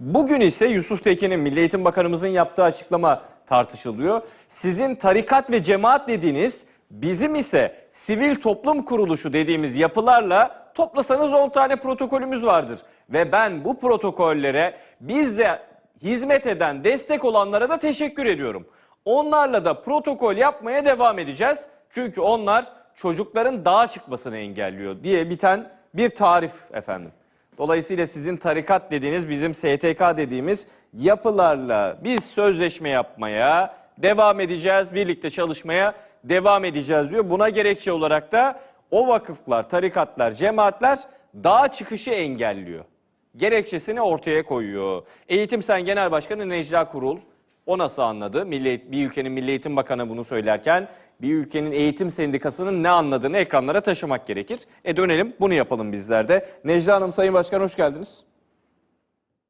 Bugün ise Yusuf Tekin'in Milli Eğitim Bakanımızın yaptığı açıklama tartışılıyor. Sizin tarikat ve cemaat dediğiniz bizim ise sivil toplum kuruluşu dediğimiz yapılarla toplasanız 10 tane protokolümüz vardır. Ve ben bu protokollere bizde hizmet eden, destek olanlara da teşekkür ediyorum. Onlarla da protokol yapmaya devam edeceğiz. Çünkü onlar çocukların dağa çıkmasını engelliyor diye biten bir tarif efendim. Dolayısıyla sizin tarikat dediğiniz bizim STK dediğimiz yapılarla biz sözleşme yapmaya devam edeceğiz. Birlikte çalışmaya devam edeceğiz diyor. Buna gerekçe olarak da o vakıflar, tarikatlar, cemaatler dağa çıkışı engelliyor. Gerekçesini ortaya koyuyor. Eğitim Sen Genel Başkanı Necla Kurul o nasıl anladı? Milli, bir ülkenin Milli Eğitim Bakanı bunu söylerken bir ülkenin eğitim sendikasının ne anladığını ekranlara taşımak gerekir. E dönelim bunu yapalım bizler de. Necla Hanım Sayın Başkan hoş geldiniz.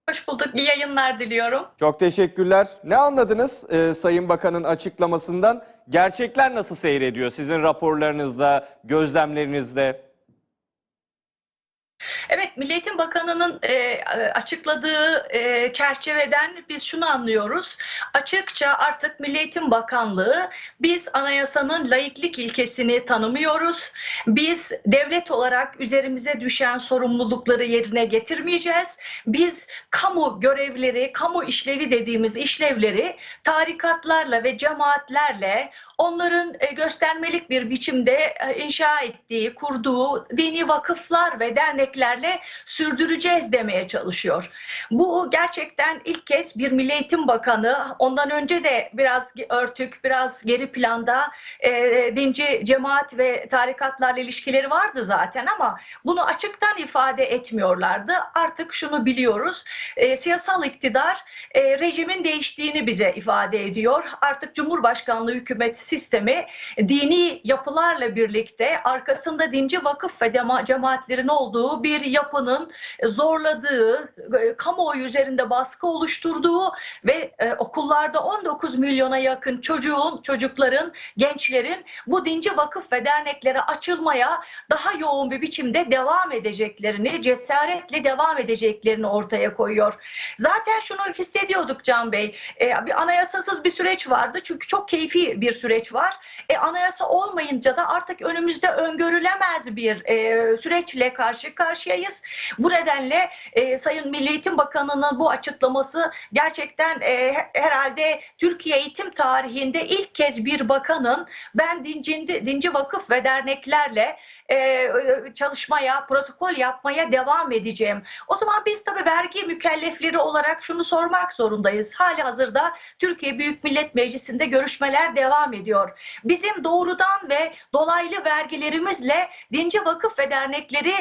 Hoş bulduk. İyi yayınlar diliyorum. Çok teşekkürler. Ne anladınız e, Sayın Bakan'ın açıklamasından? Gerçekler nasıl seyrediyor sizin raporlarınızda, gözlemlerinizde? Evet, Milli Eğitim Bakanı'nın e, açıkladığı e, çerçeveden biz şunu anlıyoruz. Açıkça artık Milli Eğitim Bakanlığı biz anayasanın laiklik ilkesini tanımıyoruz. Biz devlet olarak üzerimize düşen sorumlulukları yerine getirmeyeceğiz. Biz kamu görevleri, kamu işlevi dediğimiz işlevleri tarikatlarla ve cemaatlerle onların e, göstermelik bir biçimde e, inşa ettiği, kurduğu dini vakıflar ve derneklerle sürdüreceğiz demeye çalışıyor. Bu gerçekten ilk kez bir Milli Eğitim Bakanı, ondan önce de biraz örtük, biraz geri planda e, dinci cemaat ve tarikatlarla ilişkileri vardı zaten ama bunu açıktan ifade etmiyorlardı. Artık şunu biliyoruz, e, siyasal iktidar e, rejimin değiştiğini bize ifade ediyor. Artık Cumhurbaşkanlığı hükümet sistemi dini yapılarla birlikte arkasında dinci vakıf ve cemaatlerin olduğu bir yapının zorladığı, e, kamuoyu üzerinde baskı oluşturduğu ve e, okullarda 19 milyona yakın çocuğun, çocukların, gençlerin bu dinci vakıf ve derneklere açılmaya daha yoğun bir biçimde devam edeceklerini, cesaretle devam edeceklerini ortaya koyuyor. Zaten şunu hissediyorduk Can Bey, e, bir anayasasız bir süreç vardı çünkü çok keyfi bir süreç var. E, anayasa olmayınca da artık önümüzde öngörülemez bir e, süreçle karşı karşıyayız. Bu nedenle e, Sayın Milli Eğitim Bakanı'nın bu açıklaması gerçekten e, herhalde Türkiye eğitim tarihinde ilk kez bir bakanın ben dinci, dinci vakıf ve derneklerle e, çalışmaya, protokol yapmaya devam edeceğim. O zaman biz tabii vergi mükellefleri olarak şunu sormak zorundayız. Hali hazırda Türkiye Büyük Millet Meclisi'nde görüşmeler devam ediyor. Bizim doğrudan ve dolaylı vergilerimizle dinci vakıf ve dernekleri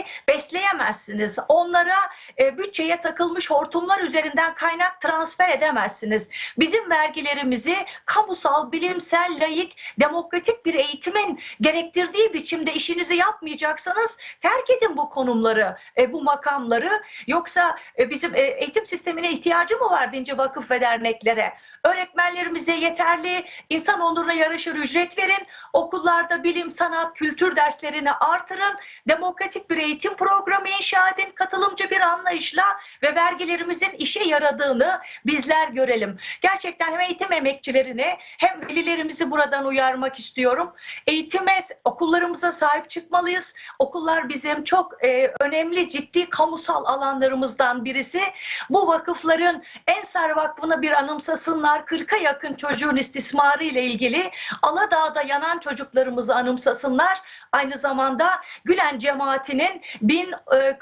besleyemezsiniz. Onlara e, bütçeye takılmış hortumlar üzerinden kaynak transfer edemezsiniz. Bizim vergilerimizi kamusal, bilimsel, layık, demokratik bir eğitimin gerektirdiği biçimde işinizi yapmayacaksanız terk edin bu konumları, e, bu makamları. Yoksa e, bizim e, eğitim sistemine ihtiyacı mı var dinci vakıf ve derneklere? Öğretmenlerimize yeterli insan onuruna yaraşır ücret verin. Okullarda bilim, sanat, kültür derslerini artırın. Demokratik bir eğitim programı inşa edin. Katılımcı bir anlayışla ve vergilerimizin işe yaradığını bizler görelim. Gerçekten hem eğitim emekçilerini hem velilerimizi buradan uyarmak istiyorum. Eğitime, okullarımıza sahip çıkmalıyız. Okullar bizim çok e, önemli, ciddi kamusal alanlarımızdan birisi. Bu vakıfların Ensar Vakfı'nı bir anımsasınlar. 40'a yakın çocuğun istismarı ile ilgili Aladağ'da yanan çocuklarımızı anımsasınlar. Aynı zamanda Gülen cemaatinin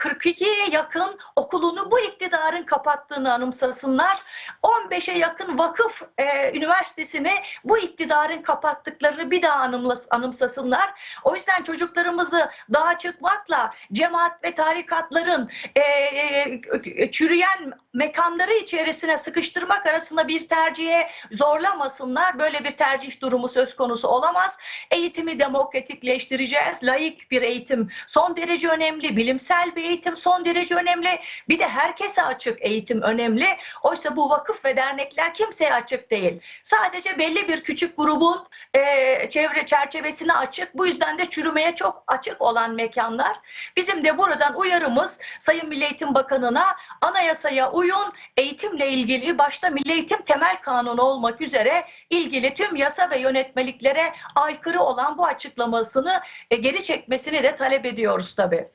1042'ye yakın okulunu bu iktidarın kapattığını anımsasınlar. 15'e yakın vakıf e, üniversitesini bu iktidarın kapattıklarını bir daha anımsasınlar. O yüzden çocuklarımızı dağa çıkmakla cemaat ve tarikatların e, e, çürüyen mekanları içerisine sıkıştırmak arasında bir tercihe zorlamasınlar. Böyle bir tercih durumu söz konusu olamaz. Eğitimi demokratikleştireceğiz. Layık bir eğitim son derece önemli. Bilimsel bir son derece önemli. Bir de herkese açık eğitim önemli. Oysa bu vakıf ve dernekler kimseye açık değil. Sadece belli bir küçük grubun e, çevre çerçevesine açık. Bu yüzden de çürümeye çok açık olan mekanlar. Bizim de buradan uyarımız Sayın Milli Eğitim Bakanı'na anayasaya uyun, eğitimle ilgili başta Milli Eğitim Temel Kanunu olmak üzere ilgili tüm yasa ve yönetmeliklere aykırı olan bu açıklamasını e, geri çekmesini de talep ediyoruz tabii.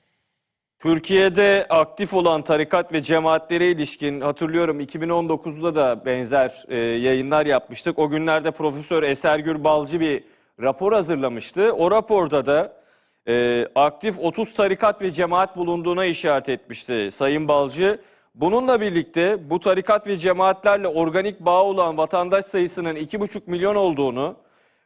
Türkiye'de aktif olan tarikat ve cemaatlere ilişkin hatırlıyorum 2019'da da benzer e, yayınlar yapmıştık. O günlerde Profesör Esergür Balcı bir rapor hazırlamıştı. O raporda da e, aktif 30 tarikat ve cemaat bulunduğuna işaret etmişti Sayın Balcı. Bununla birlikte bu tarikat ve cemaatlerle organik bağ olan vatandaş sayısının 2,5 milyon olduğunu,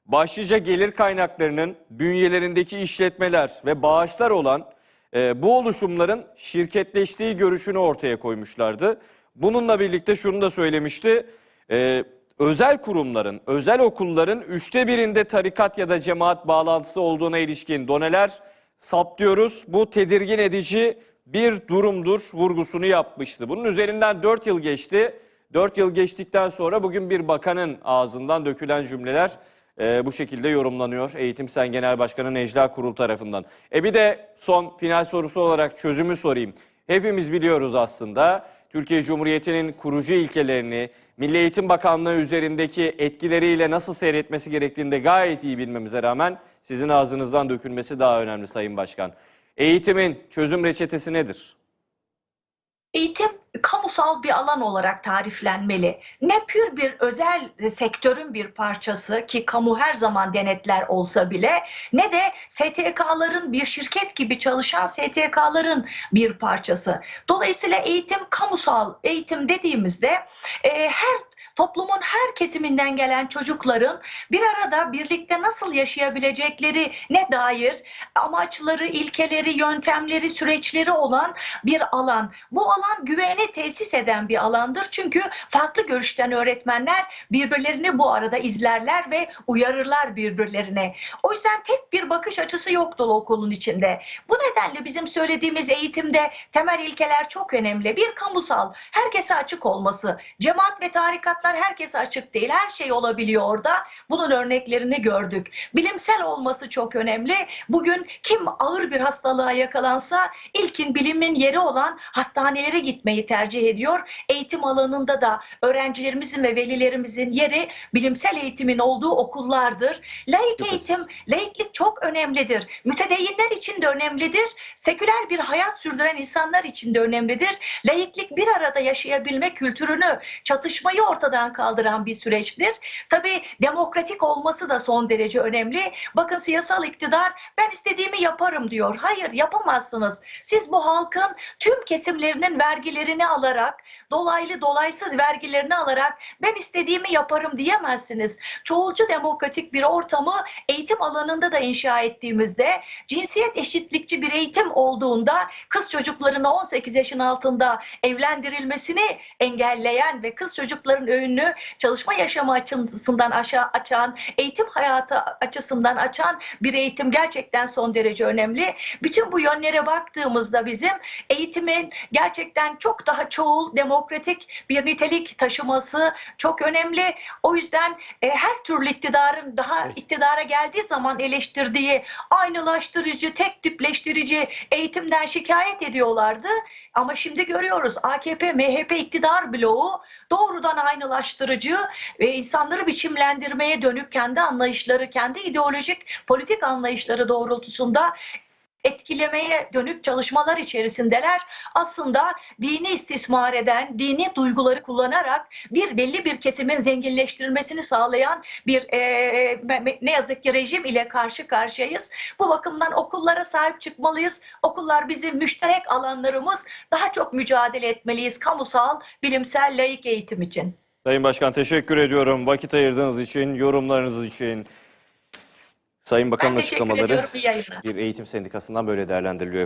başlıca gelir kaynaklarının bünyelerindeki işletmeler ve bağışlar olan e, bu oluşumların şirketleştiği görüşünü ortaya koymuşlardı. Bununla birlikte şunu da söylemişti. e, özel kurumların, özel okulların üçte birinde tarikat ya da cemaat bağlantısı olduğuna ilişkin doneler saptıyoruz. Bu tedirgin edici bir durumdur vurgusunu yapmıştı. Bunun üzerinden 4 yıl geçti. 4 yıl geçtikten sonra bugün bir bakanın ağzından dökülen cümleler e, bu şekilde yorumlanıyor. Eğitim Sen Genel Başkanı Necla Kurul tarafından. E bir de son final sorusu olarak çözümü sorayım. Hepimiz biliyoruz aslında Türkiye Cumhuriyeti'nin kurucu ilkelerini, Milli Eğitim Bakanlığı üzerindeki etkileriyle nasıl seyretmesi gerektiğini de gayet iyi bilmemize rağmen sizin ağzınızdan dökülmesi daha önemli Sayın Başkan. Eğitimin çözüm reçetesi nedir? Eğitim kamusal bir alan olarak tariflenmeli. Ne pür bir özel sektörün bir parçası ki kamu her zaman denetler olsa bile ne de STK'ların bir şirket gibi çalışan STK'ların bir parçası. Dolayısıyla eğitim kamusal eğitim dediğimizde e, her toplumun her kesiminden gelen çocukların bir arada birlikte nasıl yaşayabilecekleri ne dair amaçları, ilkeleri, yöntemleri, süreçleri olan bir alan. Bu alan güveni tesis eden bir alandır. Çünkü farklı görüşten öğretmenler birbirlerini bu arada izlerler ve uyarırlar birbirlerine. O yüzden tek bir bakış açısı yoktur okulun içinde. Bu nedenle bizim söylediğimiz eğitimde temel ilkeler çok önemli. Bir kamusal, herkese açık olması. Cemaat ve tarikatlar herkese açık değil. Her şey olabiliyor orada. Bunun örneklerini gördük. Bilimsel olması çok önemli. Bugün kim ağır bir hastalığa yakalansa ilkin bilimin yeri olan hastanelere gitmeyi tercih ediyor. Eğitim alanında da öğrencilerimizin ve velilerimizin yeri bilimsel eğitimin olduğu okullardır. Laik Çok eğitim, laiklik çok önemlidir. Mütedeyinler için de önemlidir. Seküler bir hayat sürdüren insanlar için de önemlidir. Laiklik bir arada yaşayabilme kültürünü, çatışmayı ortadan kaldıran bir süreçtir. Tabii demokratik olması da son derece önemli. Bakın siyasal iktidar ben istediğimi yaparım diyor. Hayır yapamazsınız. Siz bu halkın tüm kesimlerinin vergilerini alarak, dolaylı dolaysız vergilerini alarak ben istediğimi yaparım diyemezsiniz. Çoğulcu demokratik bir ortamı eğitim alanında da inşa ettiğimizde cinsiyet eşitlikçi bir eğitim olduğunda kız çocuklarını 18 yaşın altında evlendirilmesini engelleyen ve kız çocukların önünü çalışma yaşamı açısından aşağı açan, eğitim hayatı açısından açan bir eğitim gerçekten son derece önemli. Bütün bu yönlere baktığımızda bizim eğitimin gerçekten çok daha çoğul, demokratik bir nitelik taşıması çok önemli. O yüzden e, her türlü iktidarın daha iktidara geldiği zaman eleştirdiği aynılaştırıcı, tek tipleştirici eğitimden şikayet ediyorlardı. Ama şimdi görüyoruz AKP, MHP iktidar bloğu doğrudan aynılaştırıcı ve insanları biçimlendirmeye dönük kendi anlayışları, kendi ideolojik politik anlayışları doğrultusunda etkilemeye dönük çalışmalar içerisindeler. Aslında dini istismar eden, dini duyguları kullanarak bir belli bir kesimin zenginleştirilmesini sağlayan bir e, me- ne yazık ki rejim ile karşı karşıyayız. Bu bakımdan okullara sahip çıkmalıyız. Okullar bizim müşterek alanlarımız. Daha çok mücadele etmeliyiz kamusal, bilimsel, laik eğitim için. Sayın Başkan teşekkür ediyorum. Vakit ayırdığınız için, yorumlarınız için. Sayın Bakan'ın açıklamaları bir eğitim sendikasından böyle değerlendiriliyor.